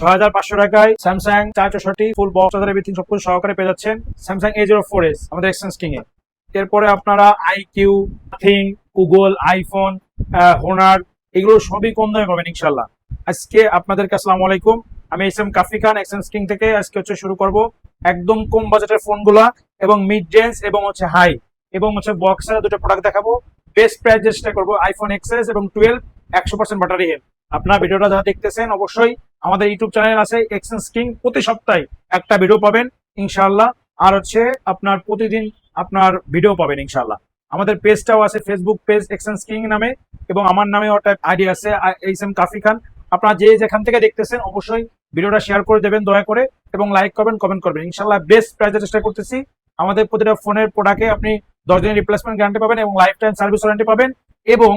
ছয় হাজার পাঁচশো টাকায় স্যামসাং চার চৌষট্টি ফুল বক্স হাজার এভিথিং সব কিছু সহকারে পেয়ে যাচ্ছেন। Samsung A zero four S আমাদের এক্সচেঞ্জ কিং এ এরপরে আপনারা iQOO thing Google iPhone Honor এগুলো সবই কম দামে পাবেন ইনশাল্লাহ আজকে আপনাদেরকে আসসালামু আলাইকুম। আমি S M Kafi Khan exchange king থেকে আজকে হচ্ছে শুরু করব। একদম কম বাজেটের ফোনগুলা এবং মিড রেঞ্জ এবং হচ্ছে হাই এবং হচ্ছে বক্সের দুটো প্রোডাক্ট দেখাবো। বেস্ট প্রাইস চেষ্টা করব আইফোন এক্সএস এবং টুয়েলভ একশো পার্সেন্ট ব্যাটারি হেলথ আপনার ভিডিওটা যারা দেখতেছেন, অবশ্যই আমাদের ইউটিউব চ্যানেল আছে এক্সচেঞ্জ কিং প্রতি সপ্তাহে একটা ভিডিও পাবেন, ইনশাআল্লাহ। আর হচ্ছে আপনার প্রতিদিন আপনার ভিডিও পাবেন, ইনশাআল্লাহ। আমাদের পেজটাও আছে ফেসবুক পেজ এক্সচেঞ্জ কিং নামে, এবং আমার নামে ওটা আইডি আছে এইচ এম কাফি খান। আপনারা যে যেখান থেকে দেখতেছেন, অবশ্যই ভিডিওটা শেয়ার করে দেবেন, দয়া করে, এবং লাইক করবেন কমেন্ট করবেন। ইনশাআল্লাহ বেস্ট প্রাইসের চেষ্টা করতেছি। আমাদের প্রতিটা ফোনের প্রোডাক্টে আপনি দশ দিনের রিপ্লেসমেন্ট গ্যারান্টি পাবেন এবং লাইফ টাইম সার্ভিস ওয়ারেন্টি পাবেন। এবং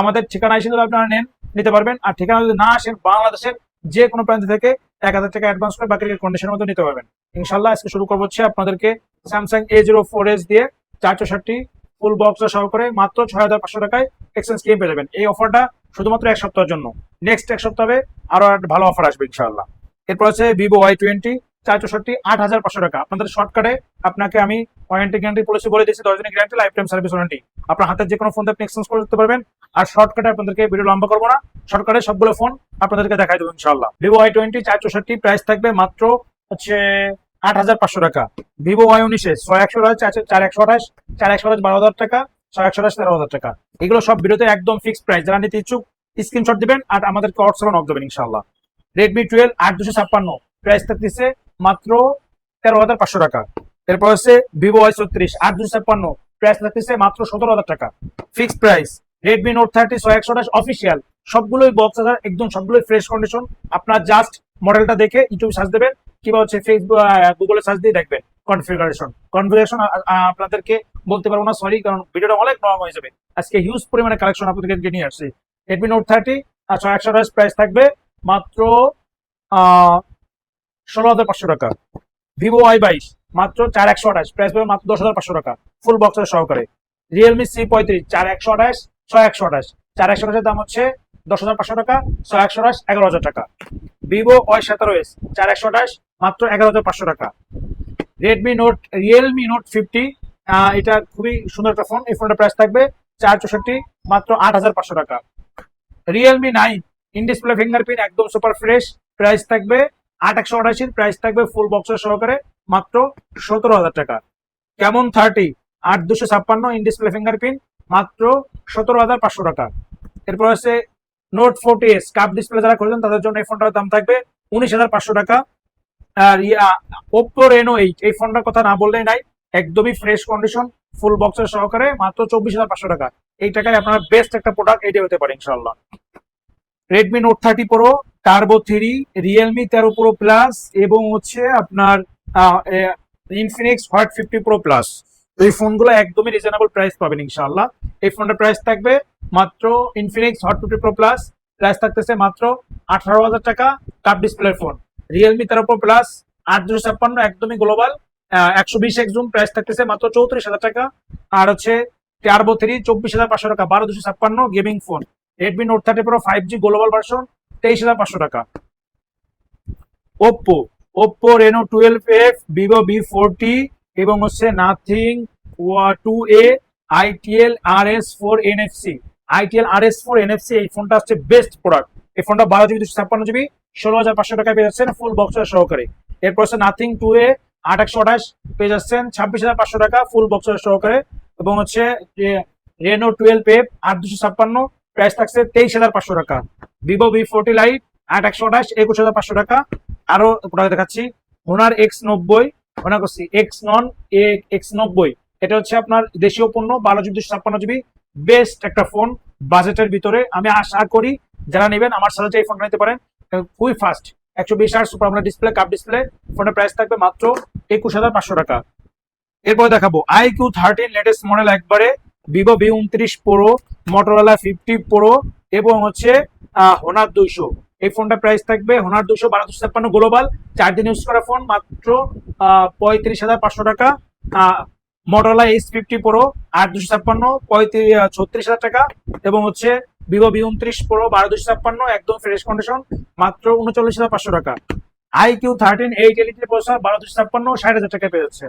আমাদের ঠিকানা যদি আপনারা নেন, নিতে পারবেন। আর ঠিকানা যদি না আসেন, বাংলাদেশের যে কোনো প্রান্ত থেকে এক হাজার টাকা অ্যাডভান্স করে বাকি কন্ডিশনের মধ্যে নিতে পারবেন। ইনশাল্লাহ আজকে শুরু করব হচ্ছে আপনাদেরকে Samsung A zero four S দিয়ে চারশো ষাটটি ফুল বক্স সহকারে মাত্র ছয় হাজার পাঁচশো টাকায় এক্সচেঞ্জ কিনে পেয়ে যাবেন। এই অফারটা শুধুমাত্র এক সপ্তাহের জন্য। নেক্সট এক সপ্তাহে আরও একটা ভালো অফার আসবে ইনশাল্লাহ এরপর আছে ভিভো ওয়াই টোয়েন্টি চার চৌষট্টি আট হাজার পাঁচশো টাকা। আপনাদের শর্টকাটে আপনাকে আমি ওয়ারেন্টি গ্যারান্টি পলিসি বলে দিচ্ছি দশ দিনের guarantee lifetime service warranty আপনার হাতের যে কোনো ফোন আপনি এক্সচেঞ্জ করতে পারবেন, আর শর্টকাটে আপনাদেরকে ভিডিও লম্বা করব না। শর্টকাটে সবগুলো ফোন আপনাদেরকে দেখাই দেবো ইনশাল্লাহ ভিভো ওয়াই টোয়েন্টি চার চৌষট্টি প্রাইস থাকবে মাত্র হচ্ছে আট হাজার পাঁচশো টাকা। ভিভো ওয়াই উনিশে ছয় একশো চার একশো আঠাশ, চার একশো আঠাশ বারো হাজার টাকা, ছয় একশো আঠাশ তেরো হাজার টাকা। এগুলো সব ভিডিওতে একদম ফিক্সড প্রাইস যারা নিতে ইচ্ছুক স্ক্রিনশট দিবেন আর আমাদেরকে হোয়াটসঅ্যাপে নক দেবেন ইনশাল্লাহ রেডমি টুয়েলভ আট দুশো ছাপ্পান্ন। প্রাইস থাকতেছে মাত্র তেরো হাজার পাঁচশো টাকা। এরপর হচ্ছে ভিভো ওয়াই ছত্রিশ আট দুশো ছাপ্পান্ন প্রাইস থাকতেছে মাত্র সতেরো হাজার টাকা। Fixed price Redmi Note thirty ছয় একশো আঠাশ অফিসিয়াল সবগুলোই বক্স আছে, একদম সবগুলোই ফ্রেশ কন্ডিশন আপনার জাস্ট মডেলটা দেখে ইউটিউব সার্চ দেবেন, কিংবা হচ্ছে ফেসবুক গুগলে সার্চ দিয়ে দেখবেন কনফিগারেশন কনফিগারেশন আপনাদেরকে বলতে পারব না সরি কারণ ভিডিওটা অনেক নরম হয়ে যাবে। আজকে হিউজ পরিমাণে কালেকশন আপনাদেরকে নিয়ে আসছি। রেডমি নোট থার্টি আর ছয় একশো আঠাশ প্রাইস থাকবে মাত্র ষোলো হাজার পাঁচশো টাকা। ভিভো ওয়াই বাইশ, মাত্র চার একশো আঠাশ, প্রাইস পাবে মাত্র দশ হাজার পাঁচশো টাকা, ফুল বক্সের সহকারে। রিয়েলমি সি পঁয়ত্রিশ, চার একশো আঠাশ, ছয় একশো আঠাশ। চার একশো আঠাশের দাম হচ্ছে দশ হাজার পাঁচশো টাকা, ছয় একশো আঠাশ, এগারো হাজার টাকা। ভিভো ওয়াই সতেরো এস, চার একশো আঠাশ, মাত্র এগারো হাজার পাঁচশো টাকা। Redmi Note Realme Note fifty এটা খুবই সুন্দর একটা ফোন এই ফোনটার প্রাইস থাকবে চার চৌষট্টি, মাত্র আট হাজার পাঁচশো টাকা। Realme nine in display fingerprint একদম সুপার ফ্রেশ প্রাইস থাকবে আট একশো আঠাশির প্রাইস থাকবে ফুল বক্সের সহকারে মাত্র সতেরো হাজার টাকা। কেমন থার্টি আট দুশো ছাপ্পান্ন ইন ডিসপ্লে ফিঙ্গারপ্রিন্ট মাত্র সতেরো হাজার পাঁচশো টাকা। এরপর হচ্ছে Note forty S curve display যারা করলেন তাদের জন্য এই ফোনটার দাম থাকবে উনিশ হাজার পাঁচশো টাকা। আর ওপ্পো রেনো এইট এই ফোনটার কথা না বললেই নাই, একদমই ফ্রেশ কন্ডিশন ফুল বক্সের সহকারে মাত্র চব্বিশ হাজার পাঁচশো টাকা। এই টাকায় আপনার বেস্ট একটা প্রোডাক্ট এটি হতে পারে ইনশাল্লাহ Redmi Note thirty pro turbo three Realme তেরো প্রো প্লাস এবং হচ্ছে আপনার Infinix Hot fifty pro plus এই ফোনগুলো একদমই রিজনেবল প্রাইস পাবেন ইনশাল্লাহ এই ফোনটার প্রাইস থাকবে মাত্র Infinix Hot fifty pro plus price থাকতেছে মাত্র আঠারো হাজার টাকা কাপ ডিসপ্লে ফোন রিয়েলমি তেরো প্রো প্লাস আট দুশো ছাপ্পান্ন, একদমই গ্লোবাল একশো বিশ এক জুম প্রাইস থাকতেছে মাত্র চৌত্রিশ হাজার টাকা। আর হচ্ছে টার্বো থ্রি চব্বিশ হাজার পাঁচশো টাকা, বারো দুশো ছাপ্পান্ন gaming phone Redmi Note thirty pro five G global version তেইশ হাজার পাঁচশো টাকা। Oppo Oppo Reno twelve F Vivo V forty এবং হচ্ছে Nothing two A itel R S four NFC itel R S four NFC এই ফোনটা হচ্ছে best product এই ফোনটা বারো জিবি দুশো ছাপ্পান্ন জিবি ষোলো হাজার পাঁচশো টাকায় পেয়ে যাচ্ছেন ফুল বক্সের সহকারে। এরপর হচ্ছে নাথিং টু এ আট একশো আঠাশ পেয়ে যাচ্ছেন, ছাব্বিশ হাজার পাঁচশো টাকা ফুল বক্সের সহকারে। এবং হচ্ছে রেনো টুয়েলভ এফ আট দুশো ছাপ্পান্ন প্রাইস থাকছে তেইশ হাজার পাঁচশো টাকা। ভিভো ভি ফোরটি লাইট আট একশো আঠাশ, একুশ হাজার পাঁচশো টাকা। আরও প্রোডাক্ট দেখাচ্ছি। হোনার এক্স নব্বই হোনার করছি এক্স নন এক্স নব্বই। এটা হচ্ছে আপনার দেশীয় পণ্য, বারো জিবি, দুশো ছাপ্পান্ন জিবি। বেস্ট একটা ফোন বাজেটের ভিতরে। আমি আশা করি যারা নেবেন, আমার সাথে এই ফোনটা নিতে পারেন খুবই ফাস্ট একশো বিশ আর সুপার ডিসপ্লে কাপ ডিসপ্লে ফোনের প্রাইস থাকবে মাত্র একুশ হাজার পাঁচশো টাকা। এরপর দেখাবো I Q thirteen latest model একবারে ভিভো ভি উনত্রিশ প্রো মোটরোলা ফিফটি প্রো এবং হচ্ছে হোনার দুইশো। এই ফোনটা প্রাইস থাকবে হোনার দুশো বারো দুশো ছাপ্পান্ন গ্লোবাল চার দিন ইউজ করা ফোন মাত্র পঁয়ত্রিশ হাজার পাঁচশো টাকা। মোটরোলা এইচ ফিফটি প্রো আট দুশো ছাপ্পান্ন পঁয়ত্রিশ ছত্রিশ হাজার টাকা এবং হচ্ছে ভিভো ভি উনত্রিশ প্রো বারো দুশো ছাপ্পান্ন, একদম ফ্রেশ কন্ডিশন মাত্র উনচল্লিশ হাজার পাঁচশো টাকা। IQOO thirteen eight elite processor বারো দুশো ছাপ্পান্ন, ষাট হাজার টাকা পেয়ে যাচ্ছে।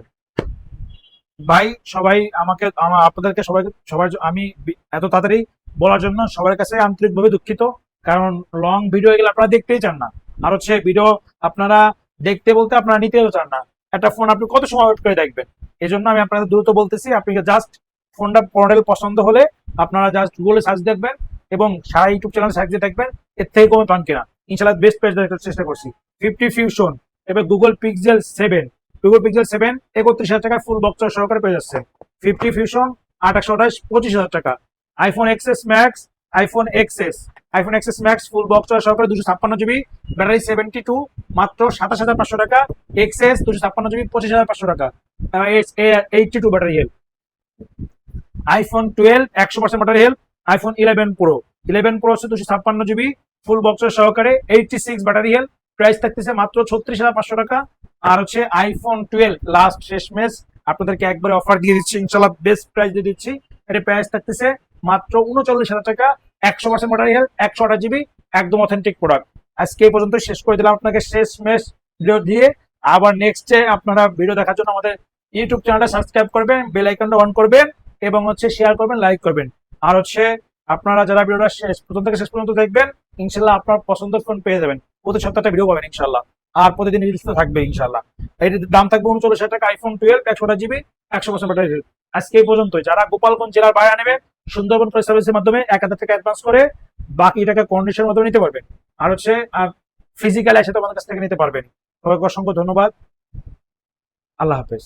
ভাই, সবাই আমাকে, আমা- আপনাদেরকে সবাই, সবার আমি এত তাড়াতাড়ি বলার জন্য সবার কাছে আন্তরিকভাবে দুঃখিত। কারণ লং ভিডিও এগুলো আপনারা দেখতেই চান না। আর হচ্ছে ভিডিও আপনারা দেখতে বলতে আপনারা নিতেও চান না। একটা ফোন আপনি কত সময় ওয়েট করে দেখবেন? এই জন্য আমি আপনাদের দ্রুত বলতেছি আপনি জাস্ট ফোনটা মডেল পছন্দ হলে আপনারা জাস্ট গুগলে সার্চ দেখবেন এবং সারা ইউটিউব চ্যানেল সার্চ দিয়ে দেখবেন, এর থেকে কমে পান কিনা। ইনশাল্লাহ বেস্ট প্রাইস দেওয়ার চেষ্টা করছি। ফিফটি ফিউশন এবার Google Pixel seven Google Pixel seven একত্রিশ হাজার টাকা ফুল বক্স সহকারে পেয়ে যাচ্ছে। ফিফটি ফিউশন আঠাশশো আঠাশ, পঁচিশ হাজার টাকা। IPhone XS Max iPhone XS iPhone XS Max full box সহকারে দুশো ছাপ্পান্ন জিবি ব্যাটারি সেভেন্টি টু মাত্র সাতাশ হাজার পাঁচশো টাকা। এক্সএস দুশো ছাপ্পান্ন জিবি পঁচিশ হাজার পাঁচশো টাকা। Eighty two battery health iPhone twelve একশো percent battery health iPhone eleven pro eleven pro হচ্ছে দুশো ছাপ্পান্ন জিবি ফুল বক্সের সহকারে eighty six battery health price থাকতেছে মাত্র ছত্রিশ হাজার পাঁচশো টাকা। আর হচ্ছে আইফোন টুয়েলভ লাস্ট শেষ মেস আপনাদেরকে একবারে অফার দিয়ে দিচ্ছি ইনশাল্লাহ বেস্ট প্রাইস দিয়ে দিচ্ছি। এটা প্রাইস থাকতেছে মাত্র উনচল্লিশ হাজার টাকা, একশো পার্সেন্ট ব্যাটারি হেলথ একশো আঠাশ জিবি একদম অথেন্টিক প্রোডাক্ট আজকে এই পর্যন্ত শেষ করে দিলাম আপনাকে শেষ মেস ভিডিও দিয়ে। আবার নেক্সটে আপনারা ভিডিও দেখার জন্য আমাদের ইউটিউব চ্যানেলটা সাবস্ক্রাইব করবেন বেল আইকনটা অন করবেন এবং হচ্ছে শেয়ার করবেন লাইক করবেন। আর হচ্ছে আপনারা যারা ভিডিওটা শেষ প্রথম থেকে শেষ পর্যন্ত দেখবেন ইনশাল্লাহ আপনার পছন্দের ফোন পেয়ে যাবেন। প্রতি সপ্তাহটা ভিডিও পাবেন ইনশাল্লাহ আর প্রতিদিন থাকবে ইনশাল্লাহ এটির দাম থাকবে উনচল্লিশ টাকা আইফোন টুয়েলভ একশো জিবি একশো পার্সেন্ট ব্যাটারি আজকে এই পর্যন্তই। যারা গোপালগঞ্জ জেলার বাইরে নেবে, সুন্দরবন প্রেস সার্ভিসের মাধ্যমে এক হাজার টাকা অ্যাডভান্স করে বাকি টাকা কন্ডিশনের মাধ্যমে নিতে পারবেন আর হচ্ছে, আর ফিজিক্যাল এসে তো আমাদের কাছ থেকে নিতে পারবেন। সবাইকে অসংখ্য ধন্যবাদ। আল্লাহ হাফেজ।